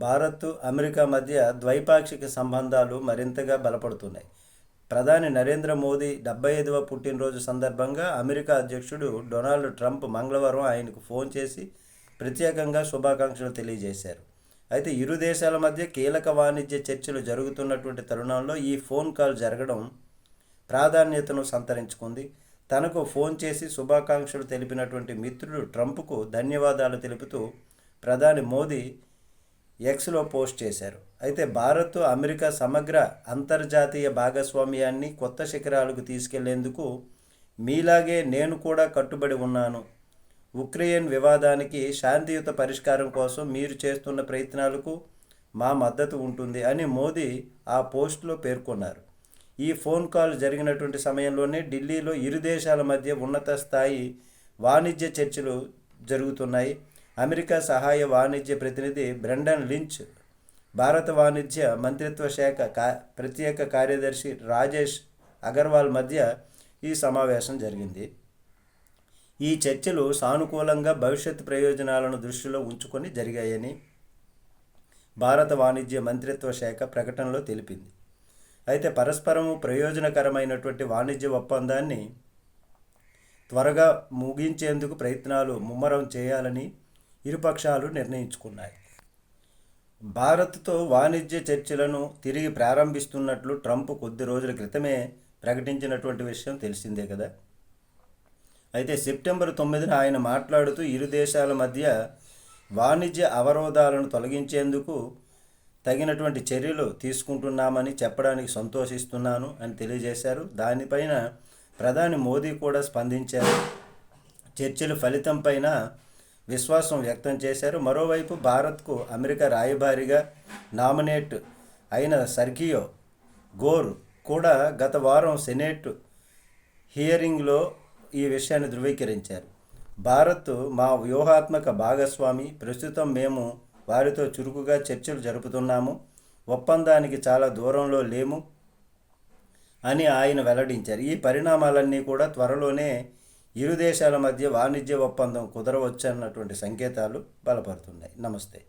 Bharat America మధ్య ద్వైపాక్షిక సంబంధాలు మరింతగా బలపడుతున్నాయి. ప్రధాని నరేంద్ర మోదీ డెబ్బై ఐదవ పుట్టినరోజు సందర్భంగా అమెరికా అధ్యక్షుడు డొనాల్డ్ ట్రంప్ మంగళవారం ఆయనకు ఫోన్ చేసి ప్రత్యేకంగా శుభాకాంక్షలు తెలియజేశారు. అయితే ఇరు దేశాల మధ్య కీలక వాణిజ్య చర్చలు జరుగుతున్నటువంటి తరుణంలో ఈ ఫోన్ కాల్ జరగడం ప్రాధాన్యతను సంతరించుకుంది. తనకు ఫోన్ చేసి శుభాకాంక్షలు తెలిపినటువంటి మిత్రుడు ట్రంప్కు ధన్యవాదాలు తెలుపుతూ ప్రధాని మోదీ ఎక్స్లో పోస్ట్ చేశారు. అయితే భారత్ అమెరికా సమగ్ర అంతర్జాతీయ భాగస్వామ్యాన్ని కొత్త శిఖరాలకు తీసుకెళ్ళేందుకు మీలాగే నేను కూడా కట్టుబడి ఉన్నాను. ఉక్రెయిన్ వివాదానికి శాంతియుత పరిష్కారం కోసం మీరు చేస్తున్న ప్రయత్నాలకు మా మద్దతు ఉంటుంది అని మోదీ ఆ పోస్టులో పేర్కొన్నారు. ఈ ఫోన్ కాల్ జరిగినటువంటి సమయంలోనే ఢిల్లీలో ఇరు దేశాల మధ్య ఉన్నత స్థాయి వాణిజ్య చర్చలు జరుగుతున్నాయి. అమెరికా సహాయ వాణిజ్య ప్రతినిధి బ్రెండన్ లించ్ భారత వాణిజ్య మంత్రిత్వ శాఖ కా ప్రత్యేక కార్యదర్శి రాజేష్ అగర్వాల్ మధ్య ఈ సమావేశం జరిగింది. ఈ చర్చలు సానుకూలంగా భవిష్యత్ ప్రయోజనాలను దృష్టిలో ఉంచుకొని జరిగాయని భారత వాణిజ్య మంత్రిత్వ శాఖ ప్రకటనలో తెలిపింది. అయితే పరస్పరము ప్రయోజనకరమైనటువంటి వాణిజ్య ఒప్పందాన్ని త్వరగా ముగించేందుకు ప్రయత్నాలు ముమ్మరం చేయాలని ఇరుపక్షాలు నిర్ణయించుకున్నాయి. భారత్తో వాణిజ్య చర్చలను తిరిగి ప్రారంభిస్తున్నట్లు ట్రంప్ కొద్ది రోజుల క్రితమే ప్రకటించినటువంటి విషయం తెలిసిందే కదా. అయితే సెప్టెంబర్ తొమ్మిదిన ఆయన మాట్లాడుతూ ఇరు దేశాల మధ్య వాణిజ్య అవరోధాలను తొలగించేందుకు తగినటువంటి చర్యలు తీసుకుంటున్నామని చెప్పడానికి సంతోషిస్తున్నాను అని తెలియజేశారు. దానిపైన ప్రధాని మోదీ కూడా స్పందించారు. చర్చల ఫలితంపైన విశ్వాసం వ్యక్తం చేశారు. మరోవైపు భారత్కు అమెరికా రాయబారిగా నామినేట్ అయిన సర్గియో గోర్ కూడా గత వారం సెనేట్ హియరింగ్లో ఈ విషయాన్ని ధృవీకరించారు. భారత్ మా వ్యూహాత్మక భాగస్వామి. ప్రస్తుతం మేము వారితో చురుకుగా చర్చలు జరుపుతున్నాము. ఒప్పందానికి చాలా దూరంలో లేము అని ఆయన వెల్లడించారు. ఈ పరిణామాలన్నీ కూడా త్వరలోనే ఇరు దేశాల మధ్య వాణిజ్య ఒప్పందం కుదరవచ్చన్నటువంటి సంకేతాలు బలపడుతున్నాయి. నమస్తే.